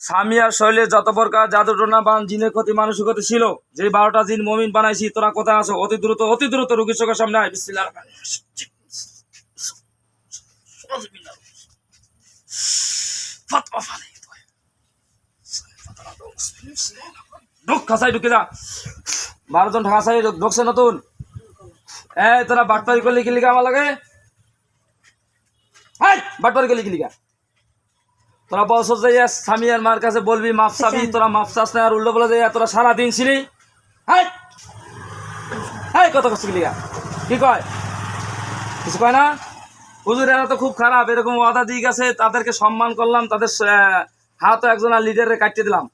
সামিয়ার শৈলে যত প্রকার জাদু টোনা বান, জিনের ক্ষতি, মানুষের ক্ষতি ছিল, যে বারোটা জিন মমিন বানাইছি, তোরা কোথায় আছো? অতি দ্রুত অতি দ্রুত রুগীর চোখের সামনে আয়। বিসমিল্লাহ ঢুক ঢুকে খাসাই ঢুকছে নতুন। এই, তোরা বাটপারি করলি কি লিখা আমার লাগে? বাটপারি করলি কি লিখা তোরা বলছো যে ইয়া সামিয়ার মার কাছে বলবি মাপ চাবি তোরা মাপ চাস না আর উল্টো বলে যে ইয়া তোরা সারাদিন ছিলি? হাই! হাই কত কষ্ট কি কি কয়? কিছু কয় না? হুজুর এরা তো খুব খারাপ এরকম ওয়াদা দিয়ে গেছে তাদেরকে সম্মান করলাম তাদের হাতও একজন আর লিডারে কাটিয়ে দিলাম।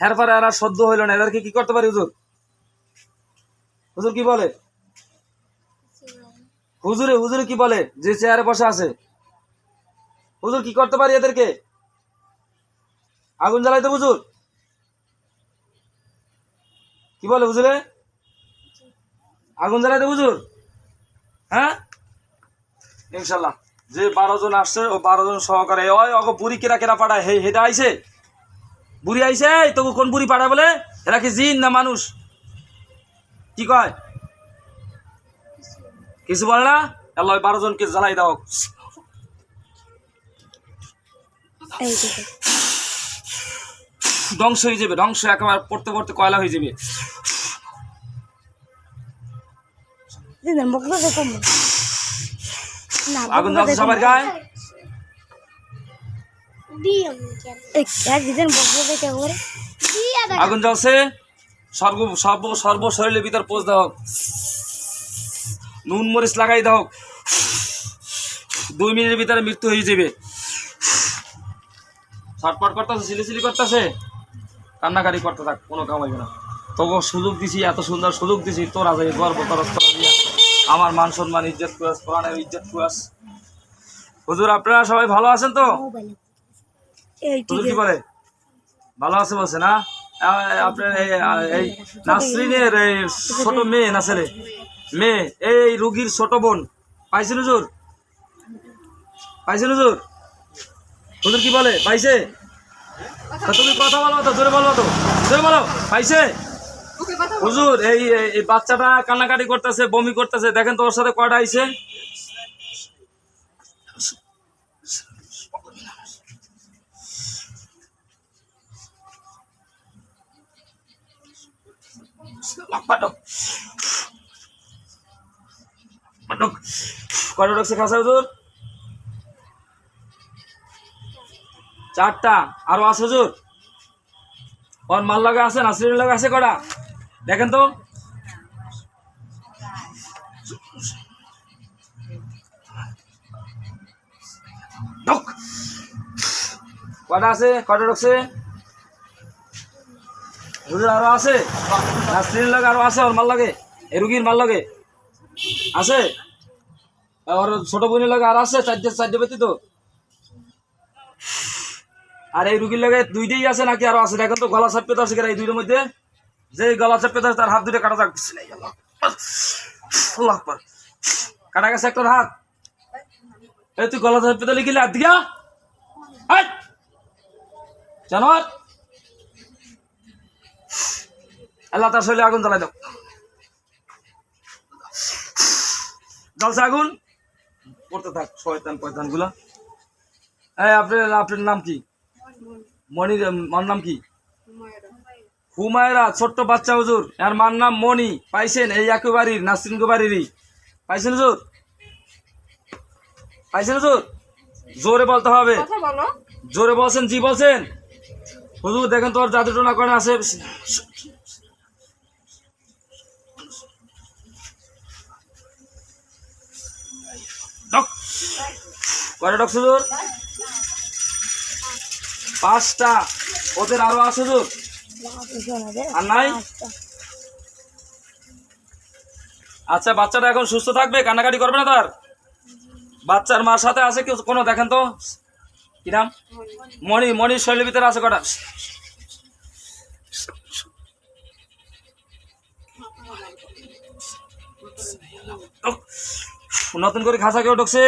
এরপরে এরা সদ্য হইল না এদেরকে কি করতে পারি হুজুর? হুজুর কি বলে? হুজুরে হুজুরে কি বলে? যে চেয়ারে বসে আছে। হুজুর কি করতে পারি এদেরকে? আগুন জ্বালাইতে হুজুর। কি বলে হুজুরে? আগুন জ্বালাইতে হুজুর। হ্যাঁ? ইনশাল্লাহ। যে বারো জন আসছে, ও বারো জন সহকারে, ওই বুড়ি কেরা কেরা পাঠায়? হে, হেটা আইছে? বুড়ি এই তবু কোন বুড়ি পাঠায় বলে? এরা কি জিন না মানুষ? কি কয়? কিছু বলে না? আল্লাহ বারো জনকে জ্বালাই দাও। ধ্বংস হয়ে যাবে ধ্বংস একেবারে পড়তে পড়তে কয়লা হয়ে যাবে। আগুন সবার গায়ে? আগুন জ্বলছে? সর্ব সর্ব সর্ব শরীরের ভিতর পোষ দাও নুন মরিচ লাগাই দাও দুই মিনিটের ভিতরে মৃত্যু হয়ে যাবে। ছটপট করতেছে সিলিসিলি করতেছে। কান্নাকারি করতে থাক কোনো কাম হইবে না। তবু সুযোগ দিছি এত সুন্দর সুযোগ দিছি তোরা যাই গর্ব তরস আমার মান সম্মান ইজ্জত কুয়াস প্রাণের ইজ্জত কুয়াস হুজুর আপনারা সবাই ভালো আছেন তো? এই হুজুর কি বলে ভালো আছে বলছে না? আপনার এই নাসরিনের এই ছোট মেয়ে না ছেলে? মেয়ে এই রুগীর ছোট বোন। পাইছেন হুজুর? পাইছেন হুজুর? হুজুর কি বলে? পাইছে? তা তুমি কথা বলো তো জোরে বলো তো জোরে বলো। পাইছে? হুজুর এই বাচ্চাটা কান্নাকাটি করতেছে বমি করতেছে দেখেন তো ওর সাথে কয়টা আইছে? কয়টা ঢুকছে খাসা হুজুর? চারটা। আরও আছে হুজুর। ওর মাল লাগা আছে, নাসরিনের লাগা আছে কটা? দেখেন তো। কটা আছে? কটা ঢুকছে? হুজুর, আরও আছে? নাসরিনের লাগে আরও আছে, ওর মাল লাগে। এই রুগীর মাল লাগে। আছে? ওর ছোট বোনের লাগে আর আছে, চারটে চারটে ব্যতীত। আর এই রুগীর লাগে দুইটাই আছে নাকি? আরও আছে। দেখেন তো গলা চাপে তো আছে এই দুইটার মধ্যে? যে গলা চাপে আছে, তার হাত দুটো কাটা আকবার। কাটা গেছে একটা হাত। এই তুই গলা চাপে লিখিলে হাত হাট! জানোয়ার। আল্লাহ তার শরীরে আগুন জ্বালাই দাও। জ্বলছে আগুন? পড়তে থাক শয়তান পয়তানগুলা এই আপনার আপনার নাম কি? মনির মার নাম কি? হুমায়রা। ছোট্ট বাচ্চা হুজুর। আর মার নাম মনি। পাইছেন এই একই বাড়ির নাসরিন বাড়িরই। পাইছেন হুজুর? পাইছেন হুজুর? জোরে বলতে হবে। জোরে বলছেন জি বলছেন। হুজুর দেখেন তোর জাদু টোনা করে আছে। ডক কয়টা ডক হুজুর? পাঁচটা। ওদের আরও আছে হুজুর? আর নাই? আচ্ছা বাচ্চাটা এখন সুস্থ থাকবে? কান্নাকাটি করবে না তার? বাচ্চার মার সাথে আছে কেউ? কোনো দেখেন তো? কি নাম? মণি, মণির শৈলীর ভিতরে আছে কটা? নতুন করে খাসা কেউ ঢুকছে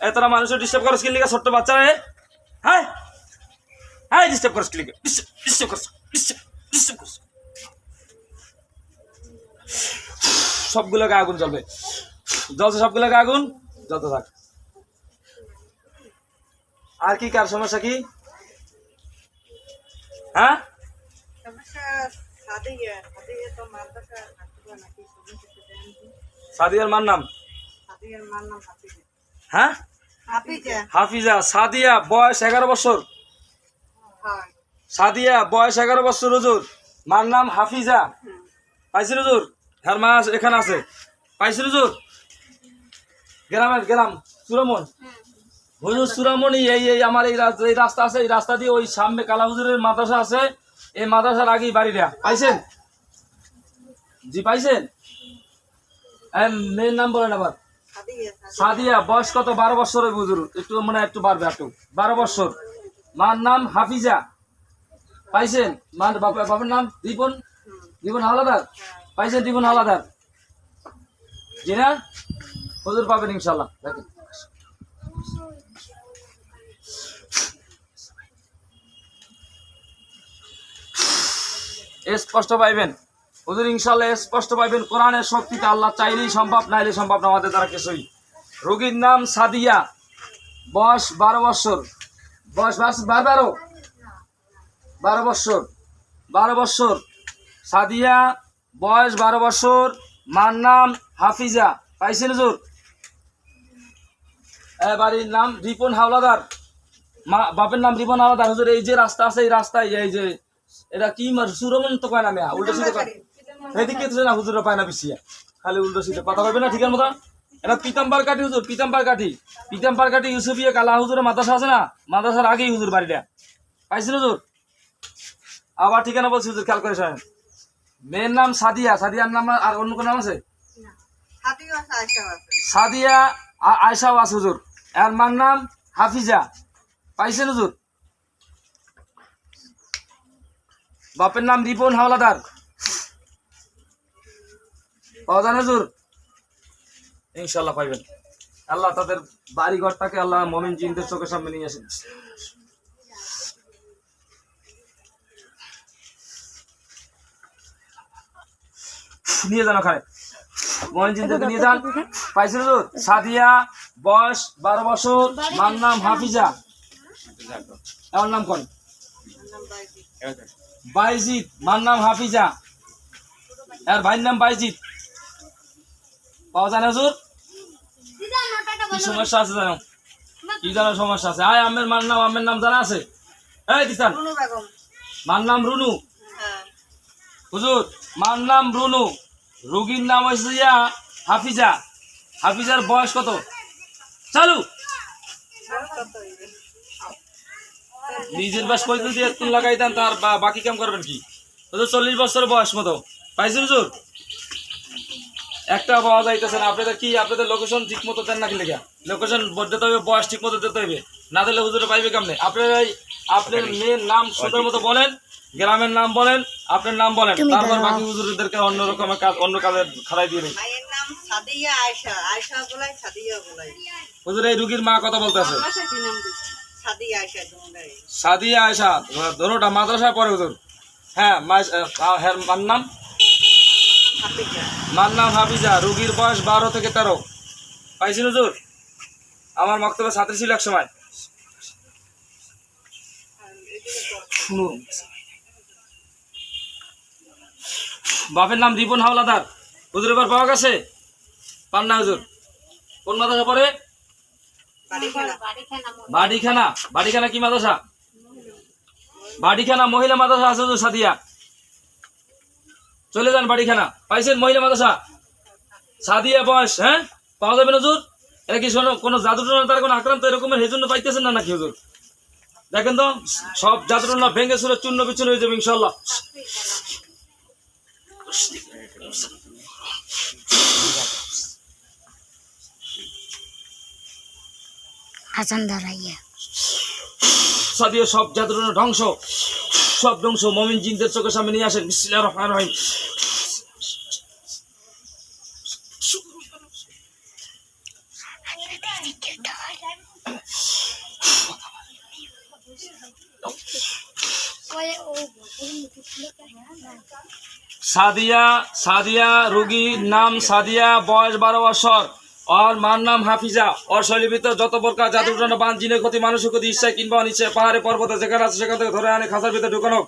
এ, তোরা মানুষের ডিস্টার্ব করো স্কিল লিখে ছোট্ট বাচ্চা রে হ্যাঁ ডিস্টার্ব করছ ক্লিক ডিস্টার্ব করছ ডিস্টার্ব করছ সবগুলোকে আগুন জ্বলবে। জ্বলছে সবগুলোকে আগুন? যত থাক। আর কি কার সমস্যা কি? হ্যাঁ? সাদিয়ার মার নাম? হ্যাঁ? হাফিজা। সাদিয়া, বয়স এগারো বছর। সাদিয়া, বয়স এগারো বছর, হুজুর। মার নাম হাফিজা। পাইছি হুজুর? হ্যার মা এখানে আছে। পাইছি হুজুর? গ্রামের, গ্রাম, সুরমন। হুজুর সুরমণি এই এই আমার এই এই রাস্তা আছে, এই রাস্তা দিয়ে ওই সামনে কালা হুজুরের মাদ্রাসা আছে। এই মাদ্রাসার আগেই বাড়িটা। পাইছেন? জি, পাইছেন? মেয়ের নাম বলেন আবার। সাদিয়া, বয়স কত? বারো বছরের বুজুর একটু মনে একটু বাড়বে একটু বারো বছর। মার নাম হাফিজা। পাইছেন? মার বাপের নাম রিপন। রিপন হাওলাদার পাইছেন রিপন হাওলাদার জি না? হুজুর পাবেন ইনশাল্লাহ দেখেন। স্পষ্ট পাইবেন? হুজুর ইনশাল্লাহ স্পষ্ট পাইবেন, কোরআনের শক্তিতে আল্লাহ চাইলেই সম্ভব না নাইলে সম্ভব না আমাদের দ্বারা কিছুই। রোগীর নাম সাদিয়া, বয়স বারো বৎসর বয়স বার বারো বারো। বৎসর বারো বৎসর সাদিয়া, বয়স বারো বৎসর মার নাম হাফিজা। পাইছেন হুজুর? বাড়ির নাম রিপন হাওলাদার। মা, বাপের নাম রিপন হাওলাদার। হুজুর, এই যে রাস্তা আছে, এই রাস্তায়, এই যে, এটা কি মার সুরমন তো কয় না মেয়া? উল্টো কয় এদিকে তো না হুজুর পায় না পিছিয়ে খালি উল্টো সিধে কথা কইবে না মতো এটা পিতাম্বার কাঠি হুজুর পিতাম্বার কাঠি। পিতাম্বার কাঠি ইউসুফিয়া কালা হুজুরের মাদ্রাসা আছে না? মাদ্রাসার আগেই হুজুর বাড়িটা। পাইছেন হুজুর? আবার ঠিকানা বলছি হুজুর খেয়াল করে শোনেন। মেয়ের নাম সাদিয়া। সাদিয়ার নাম আর অন্য কোনো নাম আছে? সাদিয়া আছে। আয়সা আছে হুজুর। আর মার নাম হাফিজা। পাইছেন হুজুর? বাপের নাম রিপন হাওলাদার। পাওয়া যান হুজুর। ইনশাল্লাহ পাইবেন। আল্লাহ তাদের বাড়ি ঘরটাকে আল্লাহ মমিন জিনদের চোখের সামনে নিয়ে আসেন নিয়ে যান ওখানে। পাইছেন সাদিয়া, বয়স বারো বছর, মার নাম হাফিজা। এমন নাম কোন বাইজিৎ মার নাম হাফিজা। আর ভাইয়ের নাম বাইজিৎ পাওয়া যায় না হুজুর? কি সমস্যা আছে জানো? কি জানো সমস্যা আছে? আয় আমের মার নাম আমের নাম জানা আছে? এই দিসান। মার নাম রুনু। হ্যাঁ। হুজুর মার নাম রুনু। রুগীর নাম হয়েছে ইয়া হাফিজা। হাফিজার বয়স কত? চালু? নিজের বাস যদি একটু লাগাই দেন তার বাকি কাম করবেন কি? হুজুর চল্লিশ বছর বয়স মতো। পাইছেন হুজুর? একটা পাওয়া যাইতেছে না। আপনাদের কি আপনাদের লোকেশন ঠিক মতো দেন নাকি লেখা লোকেশন দিতে হবে বয়স ঠিক মতো দিতে হবে না দিলে হুজুরে পাইবে কেমনে? আপনার আপনার মেয়ের নাম সুন্দর মতো বলেন গ্রামের নাম বলেন আপনার নাম বলেন। তারপর বাকি হুজুরদেরকে অন্য রকমের কাজ অন্য কাজে খাড়াই দিয়ে দিন। মায়ের নাম সাদিয়া আয়সা আয়সা বলাই সাদিয়া বলাই। হুজুর এই রুগীর মা কথা বলতেছে। মাদ্রাসা কি নাম দিচ্ছে? সাদিয়া আয়সা দুমদাই ধরোটা মাদ্রাসায় পড়ে হুজুর। হ্যাঁ মা- হ্যাঁ নাম? মার নাম হাফিজা রুগীর বয়স বারো থেকে তেরো। পাইছি হুজুর আমার বক্তব্য ছাত্রী ছিল এক সময়। বাপের নাম রিপন হাওলাদার। হুজুর এবার পাওয়া গেছে? পান না হুজুর। কোন মাদ্রাসা পড়ে? বাড়িখানা। বাড়িখানা। বাড়িখানা কি মাদ্রাসা? বাড়িখানা মহিলা মাদ্রাসা আছে হুজুর সাদিয়া। চলে যান বাড়িখানা। পাইছেন মহিলা মাদ্রাসা? সাদিয়া বয়স হ্যাঁ? পাওয়া যাবে না হুজুর? এটা কি শোনো কোনো জাদু তার কোনো আক্রান্ত এরকমের হেজন্য পাইতেছেন না নাকি হুজুর? দেখেন তো সব জাদুটনা ভেঙে সুরে চূর্ণ বিচূর্ণ হয়ে যাবে ইনশাল্লাহ হাসান দাঁড়াইয়া। সাদিয়া সব জাদুটনা ধ্বংস। সব ধ্বংস মমিন জিনদের চোখের সামনে নিয়ে আসেন। বিসমিল্লাহির রহমানির রহিম। সাদিয়া সাদিয়া রুগীর নাম সাদিয়া, বয়স বারো বছর। আর মার নাম হাফিজা। ওর ভিতর যত প্রকার জাদুর জন্য বান, জিনের ক্ষতি, মানুষের ক্ষতি ইচ্ছা কিংবা অনিচ্ছে পাহাড়ে, পর্বতে, যেখানে আছে সেখান থেকে ধরে আনে, খাঁচার ভিতরে ঢুকানো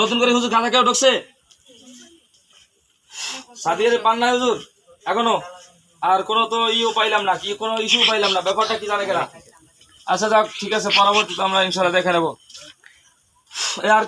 নতুন করে হুজুর গাঁদা কেউ ঢুকছে? সাদিয়ারে পান না হুজুর, এখনও। আর কোনো তো ইও পাইলাম না, কি কোনো ইস্যু পাইলাম না, ব্যাপারটা কি জানে কিনা? আচ্ছা যাক ঠিক আছে পরবর্তীতে আমরা ইনশাল্লাহ দেখে নেব। আর